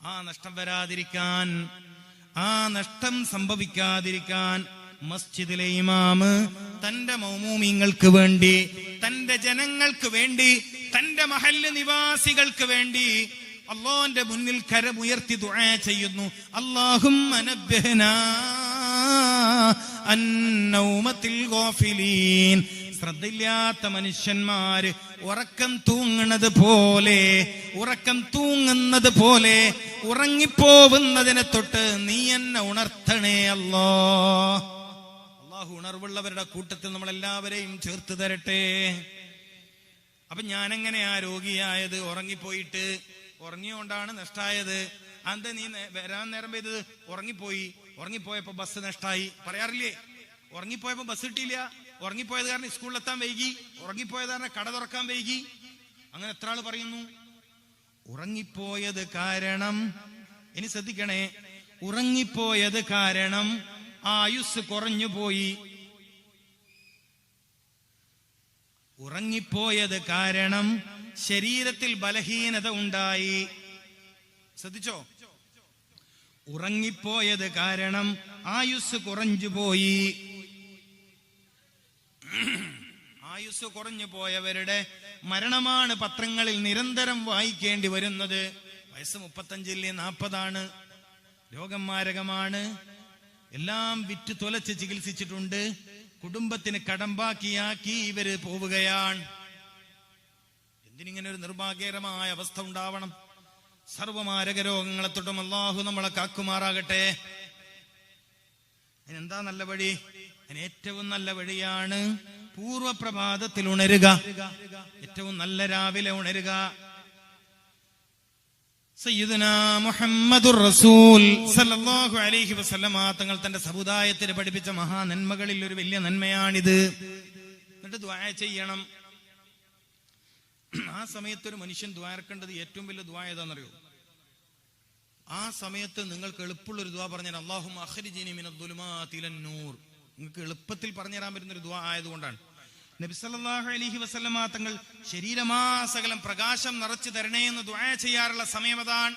ആ നഷ്ടം വരാതിരിക്കാൻ ആ നഷ്ടം സംഭവിക്കാതിരിക്കാൻ മസ്ജിദിലെ ഇമാമ് തന്റെ മൗമൂമിങ്ങൾക്ക് വേണ്ടി തന്റെ ജനങ്ങൾക്ക് വേണ്ടി തന്റെ മഹല്ല് നിവാസികൾക്ക് വേണ്ടി അള്ളാന്റെ മുന്നിൽ കരമുയർത്തി ദുആ ചെയ്യുന്നു. അള്ളാഹും അന്നൗമത്തിൽ ശ്രദ്ധയില്ലാത്ത മനുഷ്യന്മാര് ഉറക്കം തൂങ്ങുന്നത് പോലെ ഉറക്കം തൂങ്ങുന്നത് പോലെ ഉറങ്ങിപ്പോവുന്നതിനെ തൊട്ട് നീ എന്നെ ഉണർത്തണേ അല്ലോ. അള്ളാഹു ഉണർവുള്ളവരുടെ കൂട്ടത്തിൽ നമ്മളെല്ലാവരെയും ചേർത്ത് തരട്ടെ. അപ്പൊ ഞാനെങ്ങനെ ആ രോഗിയായത്? ഉറങ്ങിപ്പോയിട്ട് ഉറങ്ങിയോണ്ടാണ് നഷ്ടായത്. അന്ത നേ- വരാൻ നേരം പെയ്തത്? ഉറങ്ങിപ്പോയി. ഉറങ്ങിപ്പോയപ്പോ ബസ് നഷ്ടായി. പറയാറില്ലേ? ഉറങ്ങിപ്പോയപ്പോ ബസ് കിട്ടിയില്ല? ഉറങ്ങിപ്പോയത് കാരണം സ്കൂളിലെത്താൻ വൈകി ഉറങ്ങിപ്പോയത് കാരണം കട തുറക്കാൻ വൈകി. അങ്ങനെ എത്ര ആൾ പറയുന്നു? ഉറങ്ങിപ്പോയത് കാരണം ഇനി ശ്രദ്ധിക്കണേ ഉറങ്ങിപ്പോയത് കാരണം ആയുസ് കുറഞ്ഞു പോയി. ഉറങ്ങിപ്പോയത് കാരണം ശരീരത്തിൽ ബലഹീനത ഉണ്ടായി. ശ്രദ്ധിച്ചോ? ഉറങ്ങിപ്പോയത് കാരണം ആയുസ് കുറഞ്ഞു പോയി. ആയുസ് കുറഞ്ഞു പോയവരുടെ മരണമാണ് പത്രങ്ങളിൽ നിരന്തരം വായിക്കേണ്ടി വരുന്നത്. വയസ്സ് മുപ്പത്തഞ്ചില്ലേ നാൽപ്പതാണ് രോഗം മാരകമാണ് എല്ലാം വിറ്റ് തുലച്ച് ചികിത്സിച്ചിട്ടുണ്ട്. കുടുംബത്തിന് കടമ്പാക്കിയാക്കി ഇവർ പോവുകയാണ്. എന്തിനിങ്ങനെ ഒരു നിർഭാഗ്യകരമായ അവസ്ഥ ഉണ്ടാവണം. സർവമാരക രോഗങ്ങളെ തൊട്ടും അള്ളാഹു നമ്മളെ കാക്കുമാറാകട്ടെ. അതിനെന്താ നല്ല വഴി? അതിന് ഏറ്റവും നല്ല വഴിയാണ് പൂർവപ്രഭാതത്തിൽ ഉണരുക. ഏറ്റവും നല്ല രാവിലെ ഉണരുക. മുഹമ്മദുർ റസൂൽ സല്ലല്ലാഹു അലൈഹി വസല്ലമ തങ്ങൾ തന്റെ സമുദായത്തിന് പഠിപ്പിച്ച മഹാ നന്മകളിൽ ഒരു വലിയ നന്മയാണിത്. എന്നിട്ട് ദ്വായ ചെയ്യണം. ആ സമയത്ത് ഒരു മനുഷ്യൻ ദ്വാരക്കേണ്ടത് ഏറ്റവും വലിയ ദ്വാ ഏതാണെന്നറിയോ ആ സമയത്ത് നിങ്ങൾക്ക് എളുപ്പമുള്ള ഒരു ദ്വാ പറഞ്ഞാൽ അള്ളാഹു അഖരിജിനി നൂർ. നിങ്ങൾക്ക് എളുപ്പത്തിൽ പറഞ്ഞുതരാൻ പറ്റുന്ന ഒരു ദ്വാ ആയതുകൊണ്ടാണ്. നബി അലഹി വസല്ലമ തങ്ങൾ ശരീരമാസകലം പ്രകാശം നിറച്ചു തരണേ എന്ന് ദ്വാ ചെയ്യാറുള്ള സമയം അതാണ്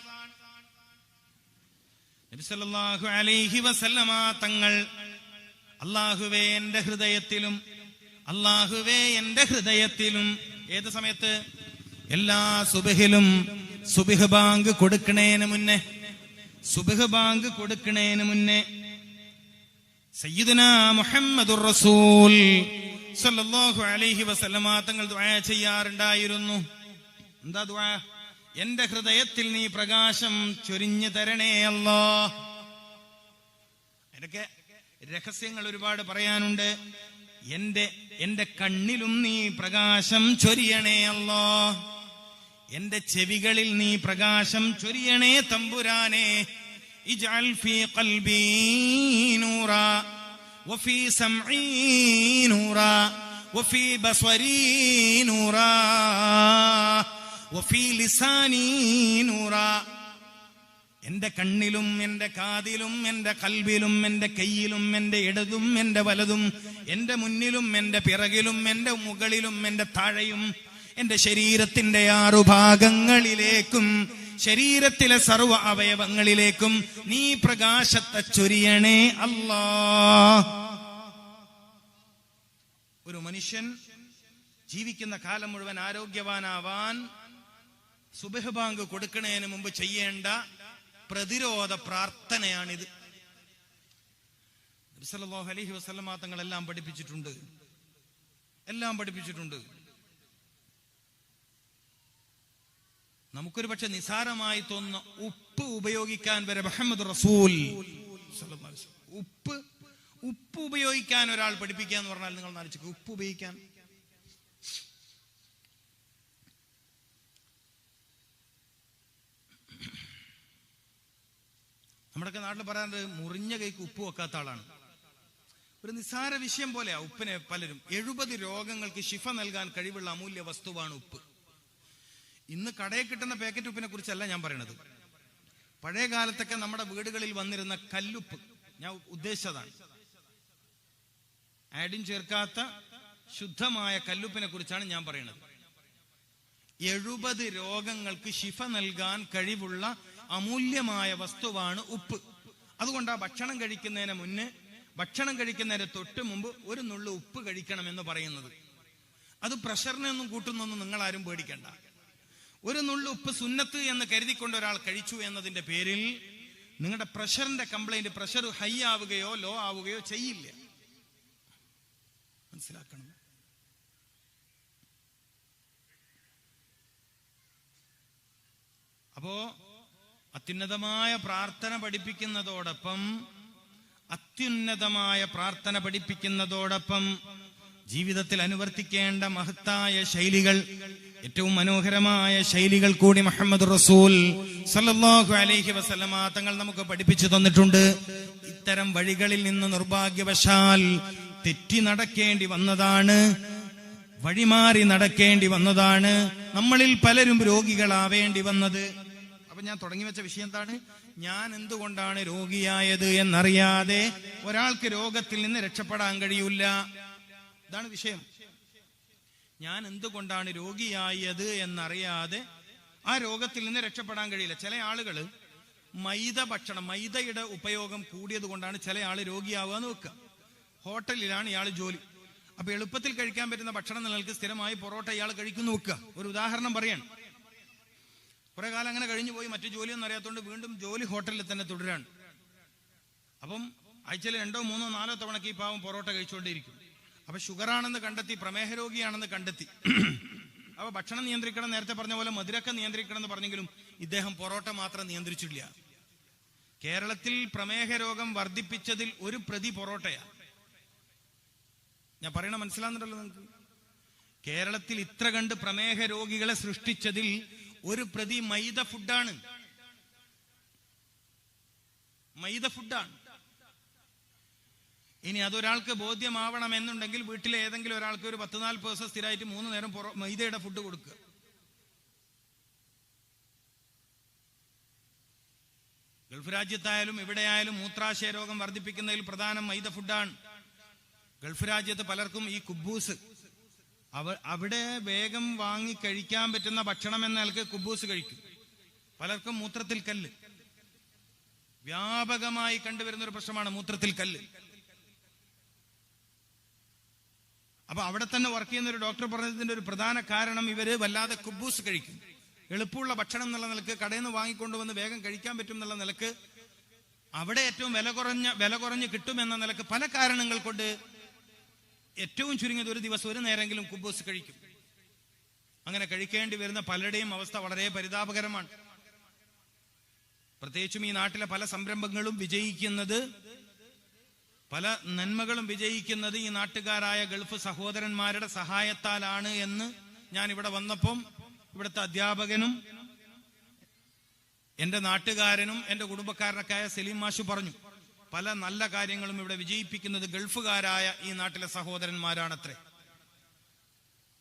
നബി സല്ലല്ലാഹു അലൈഹി വസല്ലമ തങ്ങൾ അള്ളാഹുവേ എന്റെ ഹൃദയത്തിലും അള്ളാഹുവേ എന്റെ ഹൃദയത്തിലും ഏത് സമയത്ത്? എല്ലാ സുബഹിലും സുബിഹ് ബാങ്ക് കൊടുക്കണേന് മുന്നേ സുബിഹ് ബാങ്ക് കൊടുക്കണേന് മുന്നേ സയ്യിദുന മുഹമ്മദുർ റസൂൽ. സല്ലല്ലാഹു അലൈഹി വസല്ലമ തങ്ങൾ ദുആ ചെയ്യാറുണ്ടായിരുന്നു. എന്താ ദുആ? എന്റെ ഹൃദയത്തിൽ നീ പ്രകാശം ചൊരിഞ്ഞു തരണേ അല്ലാ. അതിനൊക്കെ രഹസ്യങ്ങൾ ഒരുപാട് പറയാനുണ്ട്. എന്റെ എന്റെ കണ്ണിലും നീ പ്രകാശം ചൊരിയണേ അല്ലോ. എന്റെ ചെവികളിൽ നീ പ്രകാശം ചൊരിയണേ തമ്പുരാനെ. ഇജ്അൽ في قلبي نورا وفي سمعي نورا وفي بصري نورا وفي لساني نورا. എന്റെ കണ്ണിലും എന്റെ കാതിലും എന്റെ കൽവിലും എന്റെ കയ്യിലും എന്റെ ഇടതും എന്റെ വലതും എന്റെ മുന്നിലും എന്റെ പിറകിലും എന്റെ മുകളിലും എന്റെ താഴെയും എന്റെ ശരീരത്തിന്റെ ആറു ഭാഗങ്ങളിലേക്കും ശരീരത്തിലെ സർവ അവയവങ്ങളിലേക്കും നീ പ്രകാശത്തെ ചൊരിയണേ അല്ലാ. ഒരു മനുഷ്യൻ ജീവിക്കുന്ന കാലം മുഴുവൻ ആരോഗ്യവാനാവാൻ സുബഹ് ബാങ്ക് കൊടുക്കുന്നതിന് മുമ്പ് ചെയ്യേണ്ട പ്രതിരോധ പ്രാർത്ഥനയാണിത്. അലഹി തങ്ങൾ പഠിപ്പിച്ചിട്ടുണ്ട്. എല്ലാം പഠിപ്പിച്ചിട്ടുണ്ട്. നമുക്കൊരു പക്ഷെ നിസാരമായി തോന്നുന്ന ഉപ്പ് ഉപയോഗിക്കാൻ വരെ മുഹമ്മദ് റസൂൽ. ഉപ്പ് ഉപ്പ് ഉപയോഗിക്കാൻ ഒരാൾ പഠിപ്പിക്കുക എന്ന് പറഞ്ഞാൽ നിങ്ങൾ നടിച്ചു ഉപ്പ് ഉപയോഗിക്കാൻ. നമ്മുടെയൊക്കെ നാട്ടിൽ പറയാറുണ്ട് മുറിഞ്ഞ കൈക്ക് ഉപ്പ് വെക്കാത്ത ആളാണ്. ഒരു നിസ്സാര വിഷയം പോലെയാ ഉപ്പിനെ പലരും. എഴുപത് രോഗങ്ങൾക്ക് ശിഫ നൽകാൻ കഴിവുള്ള അമൂല്യ വസ്തുവാണ് ഉപ്പ്. ഇന്ന് കടയിൽ കിട്ടുന്ന പാക്കറ്റ് ഉപ്പിനെ കുറിച്ചല്ല ഞാൻ പറയണത്. പഴയ കാലത്തൊക്കെ നമ്മുടെ വീടുകളിൽ വന്നിരുന്ന കല്ലുപ്പ് ഞാൻ ഉദ്ദേശിച്ചതാണ്. ആഡിൻ ചേർക്കാത്ത ശുദ്ധമായ കല്ലുപ്പിനെ കുറിച്ചാണ് ഞാൻ പറയുന്നത് എഴുപത് രോഗങ്ങൾക്ക് ശിഫ നൽകാൻ കഴിവുള്ള അമൂല്യമായ വസ്തുവാണ് ഉപ്പ്. അതുകൊണ്ട് ആ ഭക്ഷണം കഴിക്കുന്നതിന് മുന്നേ ഭക്ഷണം കഴിക്കുന്നതിന് തൊട്ട് മുമ്പ് ഒരു നുള്ളു ഉപ്പ് കഴിക്കണം എന്ന് പറയുന്നത്. അത് പ്രഷറിനെ ഒന്നും കൂട്ടുന്നൊന്നും നിങ്ങൾ ആരും പേടിക്കണ്ട. ഒരു നുള്ളു ഉപ്പ് സുന്നത്ത് എന്ന് കരുതിക്കൊണ്ട് ഒരാൾ കഴിച്ചു എന്നതിന്റെ പേരിൽ നിങ്ങളുടെ പ്രഷറിന്റെ കംപ്ലൈന്റ് പ്രഷർ ഹൈ ആവുകയോ ലോ ആവുകയോ ചെയ്യില്ല. മനസ്സിലാക്കണം. അപ്പോ അത്യുന്നതമായ പ്രാർത്ഥന പഠിപ്പിക്കുന്നതോടൊപ്പം അത്യുന്നതമായ പ്രാർത്ഥന പഠിപ്പിക്കുന്നതോടൊപ്പം ജീവിതത്തിൽ അനുവർത്തിക്കേണ്ട മഹത്തായ ശൈലികൾ ഏറ്റവും മനോഹരമായ ശൈലികൾ കൂടി മുഹമ്മദ് റസൂൽ സല്ലല്ലാഹു അലൈഹി വസല്ലമ തങ്ങൾ നമുക്ക് പഠിപ്പിച്ചു തന്നിട്ടുണ്ട്. ഇത്തരം വഴികളിൽ നിന്ന് നിർഭാഗ്യവശാൽ തെറ്റി നടക്കേണ്ടി വന്നതാണ്. വഴിമാറി നടക്കേണ്ടി വന്നതാണ്. നമ്മളിൽ പലരും രോഗികളാവേണ്ടി വന്നത്. അപ്പൊ ഞാൻ തുടങ്ങി വെച്ച വിഷയം എന്താണ്? ഞാൻ എന്തുകൊണ്ടാണ് രോഗിയായത് എന്നറിയാതെ ഒരാൾക്ക് രോഗത്തിൽ നിന്ന് രക്ഷപ്പെടാൻ കഴിയൂല. ഇതാണ് വിഷയം. ഞാൻ എന്തുകൊണ്ടാണ് രോഗിയായത് എന്നറിയാതെ ആ രോഗത്തിൽ നിന്ന് രക്ഷപ്പെടാൻ കഴിയില്ല. ചില ആളുകൾ മൈദ ഭക്ഷണം മൈദയുടെ ഉപയോഗം കൂടിയത് കൊണ്ടാണ് ചില ആൾ രോഗിയാവുക എന്ന് വെക്കുക. ഹോട്ടലിലാണ് ഇയാൾ ജോലി. അപ്പൊ എളുപ്പത്തിൽ കഴിക്കാൻ പറ്റുന്ന ഭക്ഷണം നിങ്ങൾക്ക് സ്ഥിരമായി പൊറോട്ട ഇയാൾ കഴിക്കുന്നു വെക്കുക. ഒരു ഉദാഹരണം പറയാണ്. കുറെ കാലം അങ്ങനെ കഴിഞ്ഞു പോയി. മറ്റു ജോലിയൊന്നും അറിയാത്തതുകൊണ്ട് വീണ്ടും ജോലി ഹോട്ടലിൽ തന്നെ തുടരാണ്. അപ്പം ആഴ്ചയിൽ രണ്ടോ മൂന്നോ നാലോ തവണക്ക് ഈ പാവം പൊറോട്ട കഴിച്ചുകൊണ്ടേയിരിക്കും. അപ്പൊ ഷുഗറാണെന്ന് കണ്ടെത്തി പ്രമേഹ രോഗിയാണെന്ന് കണ്ടെത്തി. അപ്പൊ ഭക്ഷണം നിയന്ത്രിക്കണം നേരത്തെ പറഞ്ഞ പോലെ മധുരക്ക നിയന്ത്രിക്കണം എന്ന് പറഞ്ഞെങ്കിലും ഇദ്ദേഹം പൊറോട്ട മാത്രം നിയന്ത്രിച്ചില്ല കേരളത്തിൽ പ്രമേഹ രോഗം വർദ്ധിപ്പിച്ചതിൽ ഒരു പ്രതി പൊറോട്ടയാ. ഞാൻ പറയണ മനസ്സിലാകുന്നുണ്ടല്ലോ നിങ്ങൾക്ക്? കേരളത്തിൽ ഇത്ര കണ്ട് പ്രമേഹ രോഗികളെ സൃഷ്ടിച്ചതിൽ ഒരു പ്രതി മൈദ ഫുഡാണ് മൈദ ഫുഡാണ് ഇനി അതൊരാൾക്ക് ബോധ്യമാവണമെന്നുണ്ടെങ്കിൽ വീട്ടിലെ ഏതെങ്കിലും ഒരാൾക്ക് ഒരു പത്ത് നാല് ദിവസം സ്ഥിരമായിട്ട് മൂന്ന് നേരം മൈദയുടെ ഫുഡ് കൊടുക്കുക ഗൾഫ് രാജ്യത്തായാലും എവിടെയായാലും മൂത്രാശയ രോഗം വർദ്ധിപ്പിക്കുന്നതിൽ പ്രധാനം മൈദ ഫുഡാണ് ഗൾഫ് രാജ്യത്ത് പലർക്കും ഈ കുബൂസ്. അവ അവിടെ വേഗം വാങ്ങി കഴിക്കാൻ പറ്റുന്ന ഭക്ഷണം എന്ന നിലയ്ക്ക് കുബൂസ് കഴിക്കും. പലർക്കും മൂത്രത്തിൽ കല്ല്. വ്യാപകമായി കണ്ടുവരുന്ന ഒരു പ്രശ്നമാണ് മൂത്രത്തിൽ കല്ല്. അപ്പൊ അവിടെ തന്നെ വർക്ക് ചെയ്യുന്ന ഒരു ഡോക്ടർ പറഞ്ഞതിന്റെ ഒരു പ്രധാന കാരണം ഇവർ വല്ലാതെ കുബൂസ് കഴിക്കും. എളുപ്പമുള്ള ഭക്ഷണം എന്നുള്ള നിലയ്ക്ക് കടയിൽ നിന്ന് വാങ്ങിക്കൊണ്ടുവന്ന് വേഗം കഴിക്കാൻ പറ്റും എന്നുള്ള നിലയ്ക്ക് അവിടെ ഏറ്റവും വില കുറഞ്ഞ വില കുറഞ്ഞ് കിട്ടുമെന്ന നിലയ്ക്ക് പല കാരണങ്ങൾ കൊണ്ട് ഏറ്റവും ചുരുങ്ങിയത് ഒരു ദിവസം ഒരു നേരെങ്കിലും കുബൂസ് കഴിക്കും. അങ്ങനെ കഴിക്കേണ്ടി വരുന്ന പലരുടെയും അവസ്ഥ വളരെ പരിതാപകരമാണ്. പ്രത്യേകിച്ചും ഈ നാട്ടിലെ പല സംരംഭങ്ങളും വിജയിക്കുന്നത് പല നന്മകളും വിജയിക്കുന്നത് ഈ നാട്ടുകാരായ ഗൾഫ് സഹോദരന്മാരുടെ സഹായത്താലാണ് എന്ന് ഞാൻ ഇവിടെ വന്നപ്പം ഇവിടുത്തെ അധ്യാപകനും എന്റെ നാട്ടുകാരനും എന്റെ കുടുംബക്കാരനൊക്കെയായ സലീം മാഷു പറഞ്ഞു പല നല്ല കാര്യങ്ങളും ഇവിടെ വിജയിപ്പിക്കുന്നത് ഗൾഫുകാരായ ഈ നാട്ടിലെ സഹോദരന്മാരാണത്രേ.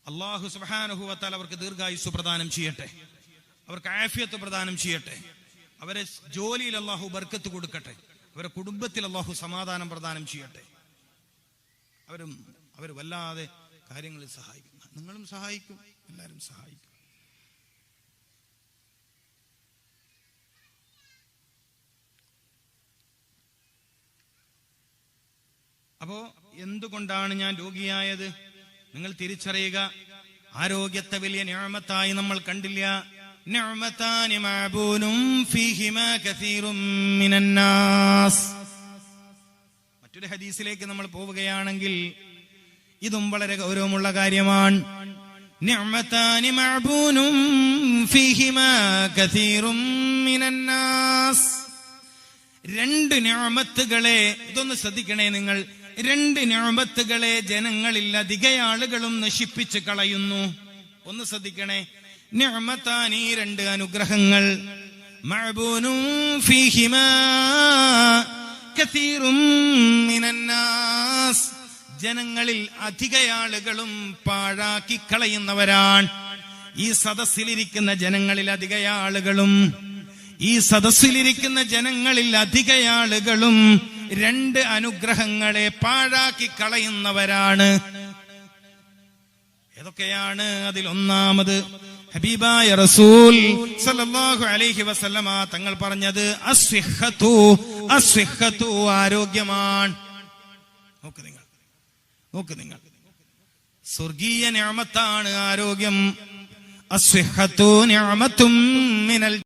അള്ളാഹു സുബാനുഹുവത്താൽ അവർക്ക് ദീർഘായുസ് പ്രദാനം ചെയ്യട്ടെ അവർക്ക് ആഫിയത്ത് പ്രദാനം ചെയ്യട്ടെ അവരെ ജോലിയിൽ അള്ളാഹു ബർക്കത്ത് കൊടുക്കട്ടെ. അവരെ കുടുംബത്തിൽ അള്ളാഹു സമാധാനം പ്രദാനം ചെയ്യട്ടെ. അവരും അവർ വല്ലാതെ കാര്യങ്ങളിൽ സഹായിക്കും. നിങ്ങളും സഹായിക്കും എല്ലാവരും സഹായിക്കും. അപ്പോ എന്തുകൊണ്ടാണ് ഞാൻ രോഗിയായത്? നിങ്ങൾ തിരിച്ചറിയുക ആരോഗ്യത്തെ വലിയ ഞാമത്തായി നമ്മൾ കണ്ടില്ല. നിഅമതാനി فيهما كثير من الناس. മറ്റൊരു ഹദീസിലേക്ക് നമ്മൾ പോവുകയാണെങ്കിൽ ഇതും വളരെ ഗൗരവമുള്ള കാര്യമാണ്. നിഅമതാനി മഅബൂനും ഫീഹിമാ من الناس രണ്ട് നിഅമത്തുകളെ ഇതൊന്ന് ശ്രദ്ധിക്കണേ നിങ്ങൾ. രണ്ട് നിഅമത്തുകളെ ജനങ്ങളിൽ അധിക ആളുകളും നശിപ്പിച്ച് കളയുന്നു. ഒന്ന് ശ്രദ്ധിക്കണേ. ഞാമത്താൻ രണ്ട് അനുഗ്രഹങ്ങൾ. മഅബൂനും ഫീഹിമാ മിനന്നാസ്. ജനങ്ങളിൽ അധിക ആളുകളും പാഴാക്കി കളയുന്നവരാണ്. ഈ സദസ്സിലിരിക്കുന്ന ജനങ്ങളിൽ അധിക ആളുകളും ഈ സദസ്സിലിരിക്കുന്ന ജനങ്ങളിൽ അധിക ആളുകളും രണ്ട് അനുഗ്രഹങ്ങളെ പാഴാക്കി കളയുന്നവരാണ്. ഏതൊക്കെയാണ് അതിൽ ഒന്നാമത് ഹബീബായ റസൂൽ സല്ലല്ലാഹു അലൈഹി വസല്ലമ തങ്ങൾ പറഞ്ഞത് അസ്വിഹത്തു അസ്വിഹത്തു ആരോഗ്യമാണ് നോക്ക് നിങ്ങൾ നോക്ക് നിങ്ങൾ. സ്വർഗീയ ഞാമത്താണ് ആരോഗ്യം. അസ്വിഹത്തു ഞാമത്തും മിനൽ